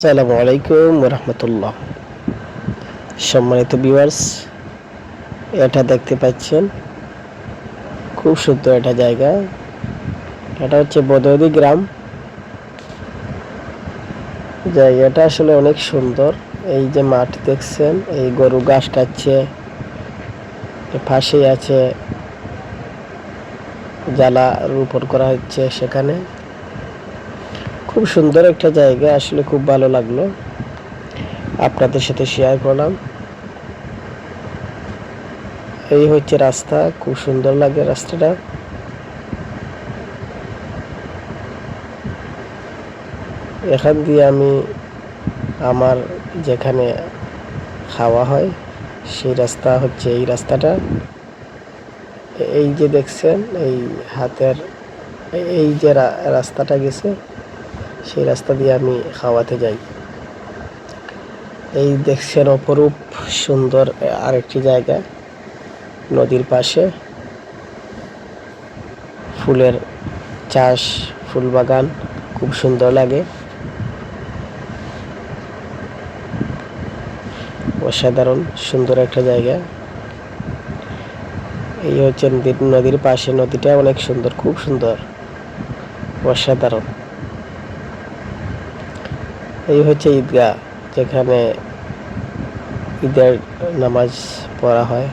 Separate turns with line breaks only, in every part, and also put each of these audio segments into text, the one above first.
আসসালামু আলাইকুম রহমতুল্লাহ সম্মানিত ভিউয়ার্স এটা দেখতে পাচ্ছেন, খুব সুন্দর একটা জায়গা। এটা হচ্ছে বদৌদি গ্রাম। জায়গাটা আসলে অনেক সুন্দর। এই যে মাঠ দেখছেন, এই গরু ঘাস এ পাশেই আছে জ্বালা রোপণ করা হচ্ছে সেখানে। খুব সুন্দর একটা জায়গা, আসলে খুব ভালো লাগল। আপনাদের সাথে শেয়ার করলাম। এই হচ্ছে রাস্তা, খুব সুন্দর লাগে রাস্তাটা। এখান দিয়ে আমি আমার যেখানে খাওয়া হয়, সেই রাস্তা হচ্ছে এই রাস্তাটা। এই যে দেখছেন, এই হাতের, এই যে রাস্তাটা গেছে সেই রাস্তা দিয়ে আমি খাওয়াতে যাই। এই দেখছেন অপরূপ সুন্দর আরেকটি জায়গা, নদীর পাশে। ফুলের চাষ, ফুল বাগান খুব সুন্দর লাগে। অসাধারণ, সুন্দর একটা জায়গা। এই হচ্ছে নদীর নদীর পাশে, নদীটা অনেক সুন্দর, খুব সুন্দর। অসাধারণ। এই হচ্ছে ঈদগাহ, যেখানে ঈদের নামাজ পড়া হয়।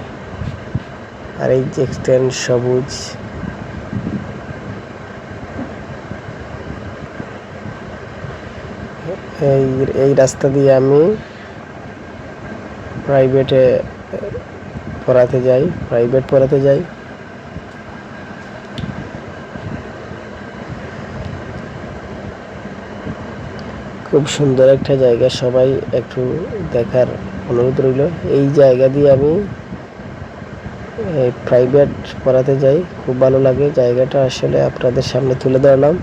আর এই যে দেখতেন সবুজ। এই এই রাস্তা দিয়ে আমি প্রাইভেটে পড়াতে যাই প্রাইভেট পড়াতে যাই। খুব সুন্দর একটা জায়গা, সবাই একটু দেখার অনুরোধ রইল। এই জায়গা দিয়ে আমি প্রাইভেট পড়াতে যাই, খুব ভালো লাগে। জায়গাটা আসলে আপনাদের সামনে তুলে ধরলাম।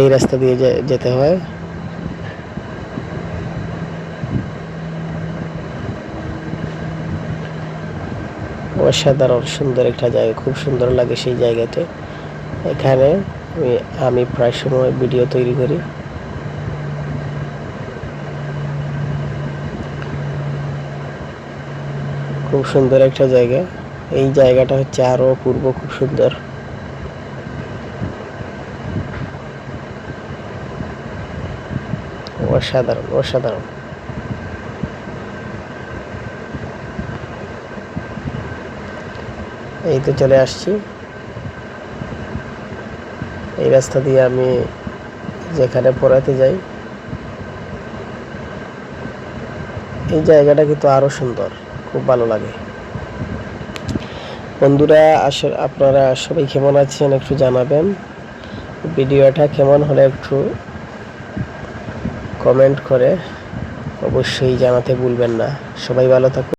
এই রাস্তা দিয়ে যেতে হয়। অসাধারণ সুন্দর একটা জায়গা, খুব সুন্দর লাগে সেই জায়গাতে এখানে আমি প্রায় সময় ভিডিও তৈরি করি। খুব সুন্দর একটা জায়গা। এই জায়গাটা হচ্ছে আরও পূর্ব খুব সুন্দর। অসাধারণ অসাধারণ। এই তো চলে আসছি। এই রাস্তা দিয়ে আমি যেখানে পড়াতে যাই, এই জায়গাটা কিন্তু আরও সুন্দর, খুব ভালো লাগে। বন্ধুরা আসলে আপনারা সবাই কেমন আছেন একটু জানাবেন। ভিডিওটা কেমন হলে একটু কমেন্ট করে অবশ্যই জানাতে ভুলবেন না। সবাই ভালো থাকুন।